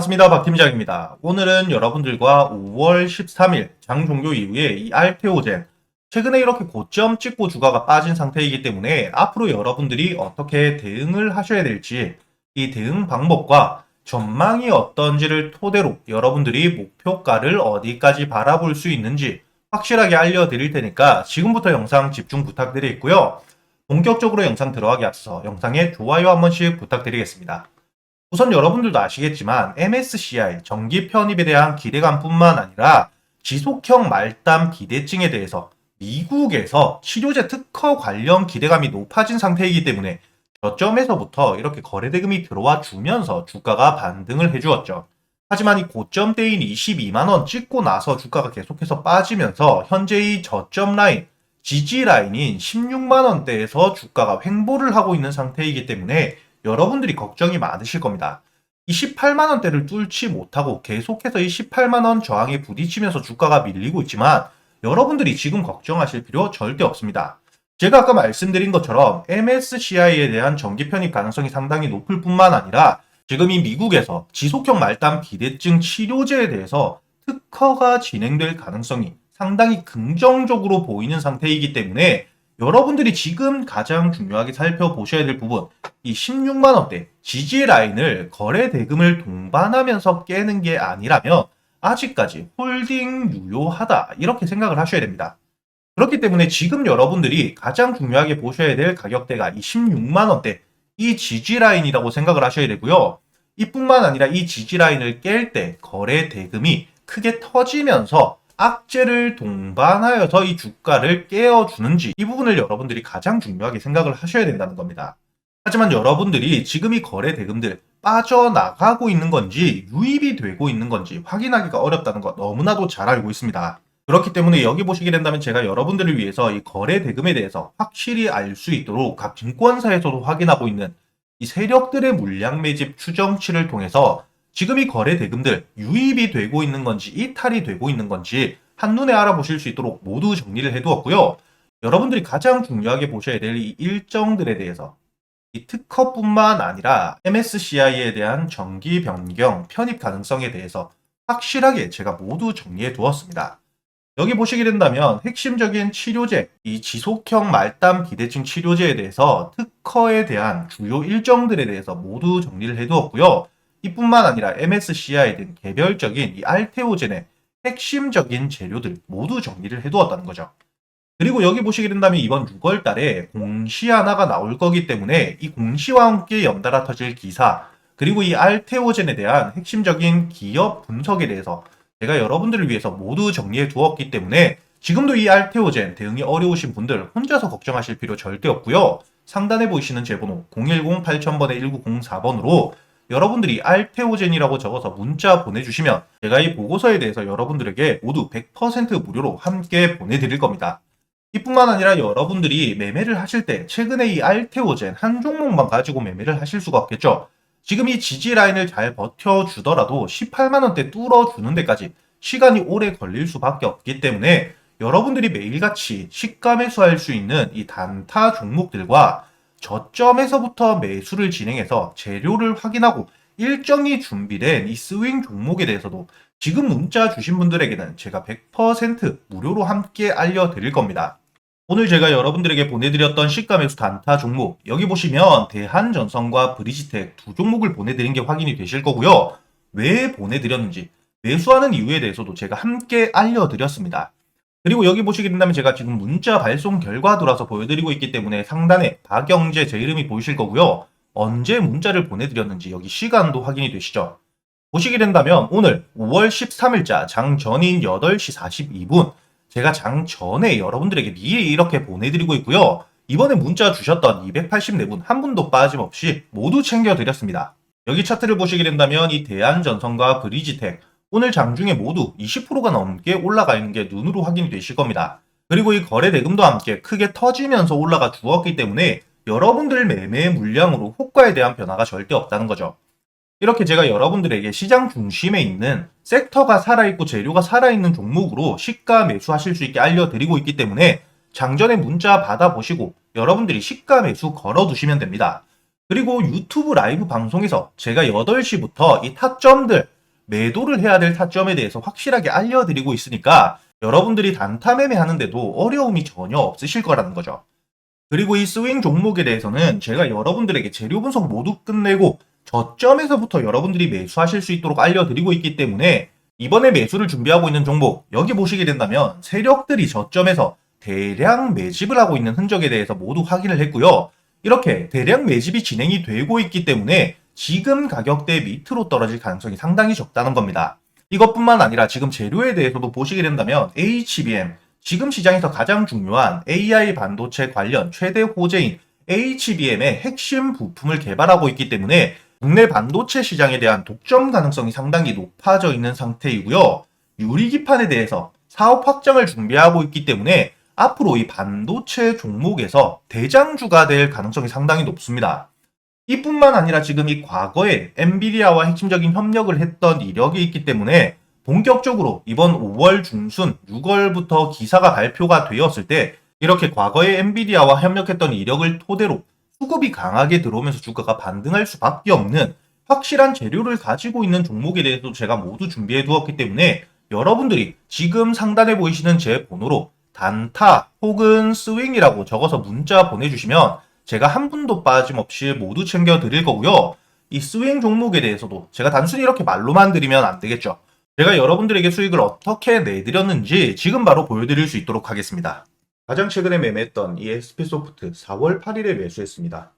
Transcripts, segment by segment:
반갑습니다. 박 팀장입니다. 오늘은 여러분들과 5월 13일 장 종료 이후에 이 알테오젠 최근에 이렇게 고점 찍고 주가가 빠진 상태이기 때문에 앞으로 여러분들이 어떻게 대응을 하셔야 될지 이 대응 방법과 전망이 어떤지를 토대로 여러분들이 목표가를 어디까지 바라볼 수 있는지 확실하게 알려드릴 테니까 지금부터 영상 집중 부탁드리고요. 본격적으로 영상 들어가기 앞서 영상에 좋아요 한 번씩 부탁드리겠습니다. 우선 여러분들도 아시겠지만 MSCI 정기 편입에 대한 기대감뿐만 아니라 지속형 말단 비대증에 대해서 미국에서 치료제 특허 관련 기대감이 높아진 상태이기 때문에 저점에서부터 이렇게 거래대금이 들어와 주면서 주가가 반등을 해주었죠. 하지만 이 고점대인 22만원 찍고 나서 주가가 계속해서 빠지면서 현재 이 저점 라인, 지지 라인인 16만원대에서 주가가 횡보를 하고 있는 상태이기 때문에 여러분들이 걱정이 많으실 겁니다. 이 18만원대를 뚫지 못하고 계속해서 이 18만원 저항에 부딪히면서 주가가 밀리고 있지만 여러분들이 지금 걱정하실 필요 절대 없습니다. 제가 아까 말씀드린 것처럼 MSCI에 대한 정기 편입 가능성이 상당히 높을 뿐만 아니라 지금 이 미국에서 지속형 말단 비대증 치료제에 대해서 특허가 진행될 가능성이 상당히 긍정적으로 보이는 상태이기 때문에 여러분들이 지금 가장 중요하게 살펴보셔야 될 부분, 이 16만 원대 지지 라인을 거래 대금을 동반하면서 깨는 게 아니라면 아직까지 홀딩 유효하다. 이렇게 생각을 하셔야 됩니다. 그렇기 때문에 지금 여러분들이 가장 중요하게 보셔야 될 가격대가 이 16만 원대, 이 지지 라인이라고 생각을 하셔야 되고요. 이뿐만 아니라 이 지지 라인을 깰 때 거래 대금이 크게 터지면서 악재를 동반하여서 이 주가를 깨어주는지 이 부분을 여러분들이 가장 중요하게 생각을 하셔야 된다는 겁니다. 하지만 여러분들이 지금 이 거래 대금들 빠져나가고 있는 건지 유입이 되고 있는 건지 확인하기가 어렵다는 거 너무나도 잘 알고 있습니다. 그렇기 때문에 여기 보시게 된다면 제가 여러분들을 위해서 이 거래 대금에 대해서 확실히 알 수 있도록 각 증권사에서도 확인하고 있는 이 세력들의 물량 매집 추정치를 통해서 지금 이 거래 대금들 유입이 되고 있는 건지 이탈이 되고 있는 건지 한눈에 알아보실 수 있도록 모두 정리를 해두었고요. 여러분들이 가장 중요하게 보셔야 될 이 일정들에 대해서 이 특허뿐만 아니라 MSCI에 대한 정기 변경 편입 가능성에 대해서 확실하게 제가 모두 정리해 두었습니다. 여기 보시게 된다면 핵심적인 치료제, 이 지속형 말단 비대증 치료제에 대해서 특허에 대한 주요 일정들에 대해서 모두 정리를 해 두었고요. 이뿐만 아니라 MSCI 등 개별적인 이 알테오젠의 핵심적인 재료들 모두 정리를 해 두었다는 거죠. 그리고 여기 보시게 된다면 이번 6월 달에 공시 하나가 나올 거기 때문에 이 공시와 함께 연달아 터질 기사, 그리고 이 알테오젠에 대한 핵심적인 기업 분석에 대해서 제가 여러분들을 위해서 모두 정리해 두었기 때문에 지금도 이 알테오젠 대응이 어려우신 분들 혼자서 걱정하실 필요 절대 없고요. 상단에 보이시는 제 번호 010-8000번에 1904번으로 여러분들이 알테오젠이라고 적어서 문자 보내주시면 제가 이 보고서에 대해서 여러분들에게 모두 100% 무료로 함께 보내드릴 겁니다. 이뿐만 아니라 여러분들이 매매를 하실 때 최근에 이 알테오젠 한 종목만 가지고 매매를 하실 수가 없겠죠. 지금 이 지지 라인을 잘 버텨주더라도 18만원대 뚫어주는 데까지 시간이 오래 걸릴 수밖에 없기 때문에 여러분들이 매일같이 시가 매수할 수 있는 이 단타 종목들과 저점에서부터 매수를 진행해서 재료를 확인하고 일정이 준비된 이 스윙 종목에 대해서도 지금 문자 주신 분들에게는 제가 100% 무료로 함께 알려드릴 겁니다. 오늘 제가 여러분들에게 보내드렸던 시가 매수 단타 종목 여기 보시면 대한전선과 브리지텍 두 종목을 보내드린 게 확인이 되실 거고요. 왜 보내드렸는지 매수하는 이유에 대해서도 제가 함께 알려드렸습니다. 그리고 여기 보시게 된다면 제가 지금 문자 발송 결과 돌아서 보여드리고 있기 때문에 상단에 박영재 제 이름이 보이실 거고요. 언제 문자를 보내드렸는지 여기 시간도 확인이 되시죠. 보시게 된다면 오늘 5월 13일자 장 전인 8시 42분 제가 장 전에 여러분들에게 미리 이렇게 보내드리고 있고요. 이번에 문자 주셨던 284분 한 분도 빠짐없이 모두 챙겨드렸습니다. 여기 차트를 보시게 된다면 이 대한전선과 브리지텍 오늘 장중에 모두 20%가 넘게 올라가 있는 게 눈으로 확인이 되실 겁니다. 그리고 이 거래 대금도 함께 크게 터지면서 올라가 주었기 때문에 여러분들 매매 물량으로 호가에 대한 변화가 절대 없다는 거죠. 이렇게 제가 여러분들에게 시장 중심에 있는 섹터가 살아있고 재료가 살아있는 종목으로 시가 매수하실 수 있게 알려드리고 있기 때문에 장전에 문자 받아보시고 여러분들이 시가 매수 걸어두시면 됩니다. 그리고 유튜브 라이브 방송에서 제가 8시부터 이 타점들, 매도를 해야 될 타점에 대해서 확실하게 알려드리고 있으니까 여러분들이 단타 매매 하는데도 어려움이 전혀 없으실 거라는 거죠. 그리고 이 스윙 종목에 대해서는 제가 여러분들에게 재료 분석 모두 끝내고 저점에서부터 여러분들이 매수하실 수 있도록 알려드리고 있기 때문에 이번에 매수를 준비하고 있는 종목 여기 보시게 된다면 세력들이 저점에서 대량 매집을 하고 있는 흔적에 대해서 모두 확인을 했고요. 이렇게 대량 매집이 진행이 되고 있기 때문에 지금 가격대 밑으로 떨어질 가능성이 상당히 적다는 겁니다. 이것뿐만 아니라 지금 재료에 대해서도 보시게 된다면 HBM, 지금 시장에서 가장 중요한 AI 반도체 관련 최대 호재인 HBM의 핵심 부품을 개발하고 있기 때문에 국내 반도체 시장에 대한 독점 가능성이 상당히 높아져 있는 상태이고요. 유리기판에 대해서 사업 확장을 준비하고 있기 때문에 앞으로 이 반도체 종목에서 대장주가 될 가능성이 상당히 높습니다. 이뿐만 아니라 지금 이 과거에 엔비디아와 핵심적인 협력을 했던 이력이 있기 때문에 본격적으로 이번 5월 중순, 6월부터 기사가 발표가 되었을 때 이렇게 과거에 엔비디아와 협력했던 이력을 토대로 수급이 강하게 들어오면서 주가가 반등할 수밖에 없는 확실한 재료를 가지고 있는 종목에 대해서도 제가 모두 준비해 두었기 때문에 여러분들이 지금 상단에 보이시는 제 번호로 단타 혹은 스윙이라고 적어서 문자 보내주시면 제가 한 분도 빠짐없이 모두 챙겨 드릴 거고요. 이 스윙 종목에 대해서도 제가 단순히 이렇게 말로만 드리면 안 되겠죠. 제가 여러분들에게 수익을 어떻게 내드렸는지 지금 바로 보여드릴 수 있도록 하겠습니다. 가장 최근에 매매했던 이 SP소프트 4월 8일에 매수했습니다.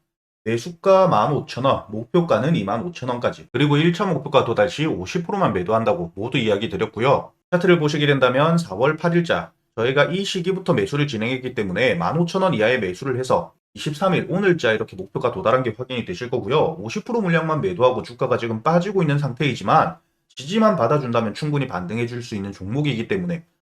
매수가 15,000원, 목표가는 25,000원까지, 그리고 1차 목표가 도달 시 50%만 매도한다고 모두 이야기 드렸고요. 차트를 보시게 된다면 4월 8일자, 저희가 이 시기부터 매수를 진행했기 때문에 15,000원 이하의 매수를 해서 23일 오늘자 이렇게 목표가 도달한 게 확인이 되실 거고요. 50% 물량만 매도하고 주가가 지금 빠지고 있는 상태이지만 지지만 받아준다면 충분히 반등해 줄 수 있는 종목이기 때문에